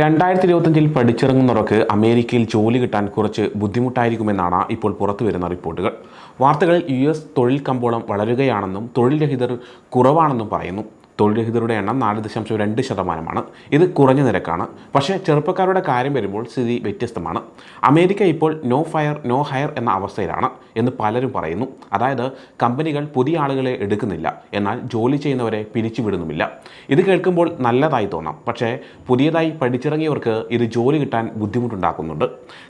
രണ്ടായിരത്തി ഇരുപത്തഞ്ചിൽ പഠിച്ചിറങ്ങുന്നവർക്ക് അമേരിക്കയിൽ ജോലി കിട്ടാൻ കുറച്ച് ബുദ്ധിമുട്ടായിരിക്കുമെന്നാണ് ഇപ്പോൾ പുറത്തു വരുന്ന റിപ്പോർട്ടുകൾ. വാർത്തകളിൽ യു എസ് തൊഴിൽ കമ്പോളം വളരുകയാണെന്നും തൊഴിൽ രഹിതർ കുറവാണെന്നും പറയുന്നു. തൊഴിൽ രഹിതരുടെ എണ്ണം നാല് ദശാംശം രണ്ട് ശതമാനമാണ്. ഇത് കുറഞ്ഞ നിരക്കാണ്. പക്ഷേ ചെറുപ്പക്കാരുടെ കാര്യം വരുമ്പോൾ സ്ഥിതി വ്യത്യസ്തമാണ്. അമേരിക്ക ഇപ്പോൾ നോ ഫയർ നോ ഹയർ എന്ന അവസ്ഥയിലാണ് എന്ന് പലരും പറയുന്നു. അതായത് കമ്പനികൾ പുതിയ ആളുകളെ എടുക്കുന്നില്ല. എന്നാൽ ജോലി ചെയ്യുന്നവരെ പിരിച്ചുവിടുന്നുമില്ല. ഇത് കേൾക്കുമ്പോൾ നല്ലതായി തോന്നാം. പക്ഷേ പുതിയതായി പഠിച്ചിറങ്ങിയവർക്ക് ഇത് ജോലി കിട്ടാൻ ബുദ്ധിമുട്ടുണ്ടാക്കുന്നുണ്ട്.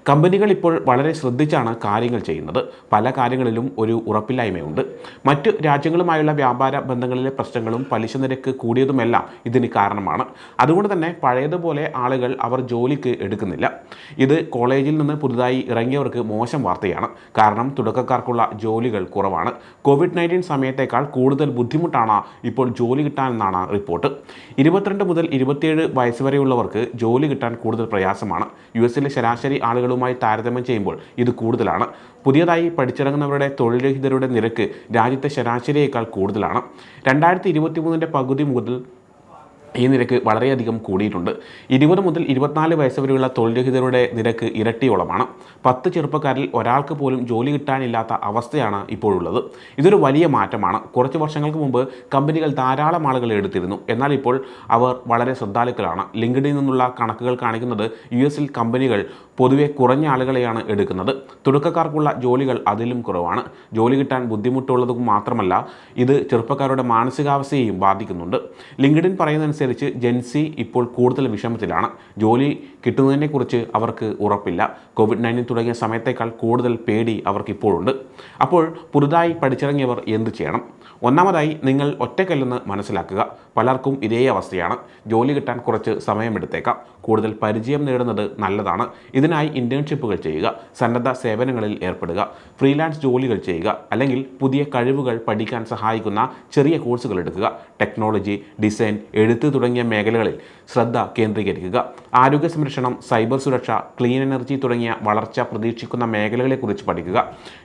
കമ്പനികൾ ഇപ്പോൾ വളരെ ശ്രദ്ധിച്ചാണ് കാര്യങ്ങൾ ചെയ്യുന്നത്. പല കാര്യങ്ങളിലും ഒരു ഉറപ്പില്ലായ്മയുണ്ട്. മറ്റ് രാജ്യങ്ങളുമായുള്ള വ്യാപാര ബന്ധങ്ങളിലെ പ്രശ്നങ്ങളും പലിശ നിരക്ക് കൂടിയതുമെല്ലാം ഇതിന് കാരണമാണ്. അതുകൊണ്ട് തന്നെ പഴയതുപോലെ ആളുകൾ അവർ ജോലിക്ക് എടുക്കുന്നില്ല. ഇത് കോളേജിൽ നിന്ന് പുതുതായി ഇറങ്ങിയവർക്ക് മോശം വാർത്തയാണ്. കാരണം തുടക്കക്കാർക്കുള്ള ജോലികൾ കുറവാണ്. കോവിഡ് നയന്റീൻ സമയത്തേക്കാൾ കൂടുതൽ ബുദ്ധിമുട്ടാണ് ഇപ്പോൾ ജോലി കിട്ടാനെന്നാണ് റിപ്പോർട്ട്. ഇരുപത്തിരണ്ട് മുതൽ ഇരുപത്തിയേഴ് വയസ്സ് വരെയുള്ളവർക്ക് ജോലി കിട്ടാൻ കൂടുതൽ പ്രയാസമാണ്. യു എസിലെ ശരാശരി ആളുകളുമായി താരതമ്യം ചെയ്യുമ്പോൾ ഇത് കൂടുതലാണ്. പുതിയതായി പഠിച്ചിറങ്ങുന്നവരുടെ തൊഴിൽരഹിതരുടെ നിരക്ക് രാജ്യത്തെ ശരാശരിയേക്കാൾ കൂടുതലാണ്. രണ്ടായിരത്തി ഇരുപത്തി മൂന്നിന്റെ പകുതി മുതൽ ഈ നിരക്ക് വളരെയധികം കൂടിയിട്ടുണ്ട്. ഇരുപത് മുതൽ ഇരുപത്തിനാല് വയസ്സ് വരെയുള്ള തൊഴിൽരഹിതരുടെ നിരക്ക് ഇരട്ടിയോളമാണ്. പത്ത് ചെറുപ്പക്കാരിൽ ഒരാൾക്ക് പോലും ജോലി കിട്ടാനില്ലാത്ത അവസ്ഥയാണ് ഇപ്പോഴുള്ളത്. ഇതൊരു വലിയ മാറ്റമാണ്. കുറച്ച് വർഷങ്ങൾക്ക് മുമ്പ് കമ്പനികൾ ധാരാളം ആളുകളെ എടുത്തിരുന്നു. എന്നാൽ ഇപ്പോൾ അവർ വളരെ ശ്രദ്ധാലുക്കളാണ്. ലിങ്ക്ഡിൽ നിന്നുള്ള കണക്കുകൾ കാണിക്കുന്നത് യു എസിൽ കമ്പനികൾ പൊതുവെ കുറഞ്ഞ ആളുകളെയാണ് എടുക്കുന്നത്. തുടക്കക്കാർക്കുള്ള ജോലികൾ അതിലും കുറവാണ്. ജോലി കിട്ടാൻ ബുദ്ധിമുട്ടുള്ളത് മാത്രമല്ല ഇത് ചെറുപ്പക്കാരുടെ മാനസികാവസ്ഥയെയും ബാധിക്കുന്നുണ്ട്. ലിങ്ക്ഡിൻ പറയുന്നതനുസരിച്ച് ജെൻസി ഇപ്പോൾ കൂടുതൽ വിഷമത്തിലാണ്. ജോലി കിട്ടുന്നതിനെക്കുറിച്ച് അവർക്ക് ഉറപ്പില്ല. കോവിഡ് നയന്റീൻ തുടങ്ങിയ സമയത്തേക്കാൾ കൂടുതൽ പേടി അവർക്ക് ഇപ്പോഴുണ്ട് അപ്പോൾ പുതുതായി പഠിച്ചിറങ്ങിയവർ എന്ത് ചെയ്യണം? ഒന്നാമതായി നിങ്ങൾ ഒറ്റക്കല്ലെന്ന് മനസ്സിലാക്കുക. പലർക്കും ഇതേ അവസ്ഥയാണ്. ജോലി കിട്ടാൻ കുറച്ച് സമയമെടുത്തേക്കാം. കൂടുതൽ പരിചയം നേടുന്നത് നല്ലതാണ്. ഇതിനായി ഇന്റേൺഷിപ്പുകൾ ചെയ്യുക സന്നദ്ധ സേവനങ്ങളിൽ ഏർപ്പെടുക ഫ്രീലാൻസ് ജോലികൾ ചെയ്യുക അല്ലെങ്കിൽ പുതിയ കഴിവുകൾ പഠിക്കാൻ സഹായിക്കുന്ന ചെറിയ കോഴ്സുകൾ എടുക്കുക ടെക്നോളജി ഡിസൈൻ എഴുത്ത് തുടങ്ങിയ മേഖലകളിൽ ശ്രദ്ധ കേന്ദ്രീകരിക്കുക ആരോഗ്യ സംരക്ഷണം സൈബർ സുരക്ഷ ക്ലീൻ എനർജി തുടങ്ങിയ വളർച്ച പ്രതീക്ഷിക്കുന്ന മേഖലകളെക്കുറിച്ച് പഠിക്കുക.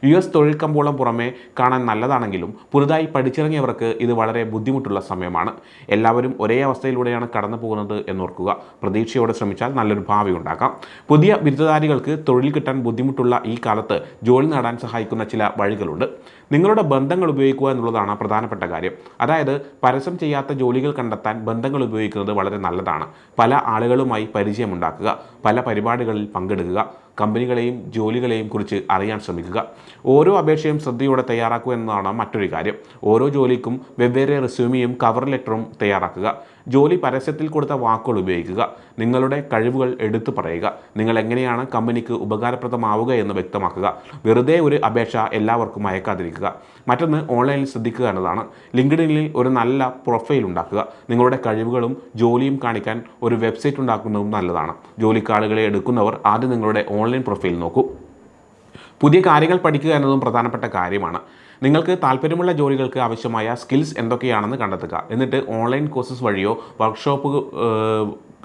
യു എസ് തൊഴിൽ കമ്പോളം പുറമെ കാണാൻ നല്ലതാണെങ്കിലും പുതുതായി പഠിച്ചിറങ്ങിയവർക്ക് ഇത് വളരെ ബുദ്ധിമുട്ടുള്ള സമയമാണ്. എല്ലാവരും ഒരേ അവസ്ഥയിലൂടെയാണ് കടന്നു പോകുന്നത് എന്നോർക്കുക. പ്രതീക്ഷയോടെ ശ്രമിച്ചാൽ നല്ലൊരു ഭാവി ഉണ്ടാക്കാം. പുതിയ ബിരുദധാരികൾക്ക് തൊഴിൽ കിട്ടാൻ ബുദ്ധിമുട്ടുള്ള ഈ കാലത്ത് ജോലി നേടാൻ സഹായിക്കുന്ന ചില വഴികളുണ്ട്. നിങ്ങളുടെ ബന്ധങ്ങൾ ഉപയോഗിക്കുക എന്നുള്ളതാണ് പ്രധാനപ്പെട്ട കാര്യം. അതായത് പരസ്യം ചെയ്യാത്ത ജോലികൾ കണ്ടെത്താൻ ബന്ധങ്ങൾ ഉപയോഗിക്കുന്നത് വളരെ നല്ലതാണ്. പല ആളുകളുമായി പരിചയമുണ്ടാക്കുക പല പരിപാടികളിൽ പങ്കെടുക്കുക കമ്പനികളെയും ജോലികളെയും കുറിച്ച് അറിയാൻ ശ്രമിക്കുക. ഓരോ അപേക്ഷയും ശ്രദ്ധയോടെ തയ്യാറാക്കുക എന്നതാണ് മറ്റൊരു കാര്യം. ഓരോ ജോലിക്കും വെവ്വേറെ റെസ്യൂമിയും കവർ ലെറ്ററും തയ്യാറാക്കുക. ജോലി പരസ്യത്തിൽ കൊടുത്ത വാക്കുകൾ ഉപയോഗിക്കുക. നിങ്ങളുടെ കഴിവുകൾ എടുത്തു പറയുക. നിങ്ങൾ എങ്ങനെയാണ് കമ്പനിക്ക് ഉപകാരപ്രദമാവുക എന്ന് വ്യക്തമാക്കുക. വെറുതെ ഒരു അപേക്ഷ എല്ലാവർക്കും അയക്കാതിരിക്കുക. മറ്റൊന്ന് ഓൺലൈനിൽ ശ്രദ്ധിക്കുക എന്നതാണ്. ലിങ്ക്ഡിനിൽ ഒരു നല്ല പ്രൊഫൈൽ ഉണ്ടാക്കുക. നിങ്ങളുടെ കഴിവുകളും ജോലിയും കാണിക്കാൻ ഒരു വെബ്സൈറ്റ് ഉണ്ടാക്കുന്നതും നല്ലതാണ്. ജോലിക്കാളുകളെ എടുക്കുന്നവർ ആദ്യം നിങ്ങളുടെ ഓൺലൈൻ പ്രൊഫൈൽ നോക്കൂ. പുതിയ കാര്യങ്ങൾ പഠിക്കുക എന്നതും പ്രധാനപ്പെട്ട കാര്യമാണ്. നിങ്ങൾക്ക് താല്പര്യമുള്ള ജോലികൾക്ക് ആവശ്യമായ സ്കിൽസ് എന്തൊക്കെയാണെന്ന് കണ്ടെത്തുക. എന്നിട്ട് ഓൺലൈൻ കോഴ്സസ് വഴിയോ വർക്ക്ഷോപ്പ്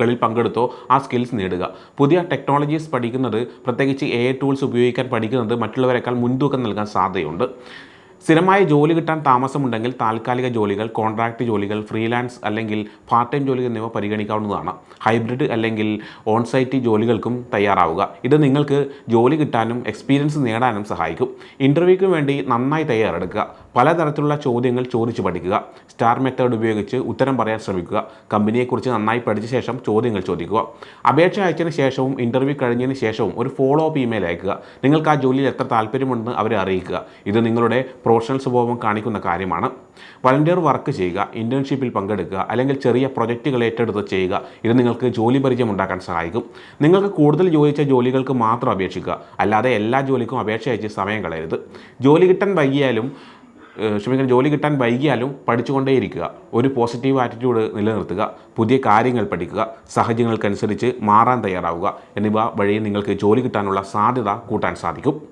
കളിൽ പങ്കെടുത്തോ ആ സ്കിൽസ് നേടുക. പുതിയ ടെക്നോളജീസ് പഠിക്കുന്നത് പ്രത്യേകിച്ച് എ ടൂൾസ് ഉപയോഗിക്കാൻ പഠിക്കുന്നത് മറ്റുള്ളവരെക്കാൾ മുൻതൂക്കം നൽകാൻ സാധ്യതയുണ്ട്. സ്ഥിരമായ ജോലി കിട്ടാൻ താമസമുണ്ടെങ്കിൽ താൽക്കാലിക ജോലികൾ കോൺട്രാക്ട് ജോലികൾ ഫ്രീലാൻസ് അല്ലെങ്കിൽ പാർട്ട് ടൈം ജോലികൾ എന്നിവ പരിഗണിക്കാവുന്നതാണ്. ഹൈബ്രിഡ് അല്ലെങ്കിൽ ഓൺസൈറ്റ് ജോലികൾക്കും തയ്യാറാവുക. ഇത് നിങ്ങൾക്ക് ജോലി കിട്ടാനും എക്സ്പീരിയൻസ് നേടാനും സഹായിക്കും. ഇന്റർവ്യൂക്ക് വേണ്ടി നന്നായി തയ്യാറെടുക്കുക. പലതരത്തിലുള്ള ചോദ്യങ്ങൾ ചോദിച്ചു പഠിക്കുക. സ്റ്റാർ മെത്തേഡ് ഉപയോഗിച്ച് ഉത്തരം പറയാൻ ശ്രമിക്കുക. കമ്പനിയെക്കുറിച്ച് നന്നായി പഠിച്ച ശേഷം ചോദ്യങ്ങൾ ചോദിക്കുക. അപേക്ഷ അയച്ചതിന് ശേഷവും ഇന്റർവ്യൂ കഴിഞ്ഞതിന് ശേഷവും ഒരു ഫോളോ അപ്പ് ഇമെയിൽ അയക്കുക. നിങ്ങൾക്ക് ആ ജോലിയിൽ എത്ര താല്പര്യമുണ്ടെന്ന് അവരെ അറിയിക്കുക. ഇത് നിങ്ങളുടെ പ്രൊഫഷണൽ സ്വഭാവം കാണിക്കുന്ന കാര്യമാണ്. വളണ്ടിയർ വർക്ക് ചെയ്യുക ഇന്റേൺഷിപ്പിൽ പങ്കെടുക്കുക അല്ലെങ്കിൽ ചെറിയ പ്രൊജക്റ്റുകൾ ഏറ്റെടുത്ത് ചെയ്യുക ഇത് നിങ്ങൾക്ക് ജോലി പരിചയം ഉണ്ടാക്കാൻ സഹായിക്കും. നിങ്ങൾക്ക് കൂടുതൽ ചോദിച്ച ജോലികൾക്ക് മാത്രം അപേക്ഷിക്കുക. അല്ലാതെ എല്ലാ ജോലിക്കും അപേക്ഷ അയച്ച് സമയം കളയരുത്. ജോലി കിട്ടാൻ വൈകിയാലും ക്ഷമിക്കണം ജോലി കിട്ടാൻ വൈകിയാലും പഠിച്ചുകൊണ്ടേയിരിക്കുക. ഒരു പോസിറ്റീവ് ആറ്റിറ്റ്യൂഡ് നിലനിർത്തുക. പുതിയ കാര്യങ്ങൾ പഠിക്കുക. സാഹചര്യങ്ങൾക്കനുസരിച്ച് മാറാൻ തയ്യാറാവുക. എന്നിവ വഴി നിങ്ങൾക്ക് ജോലി കിട്ടാനുള്ള സാധ്യത കൂട്ടാൻ സാധിക്കും.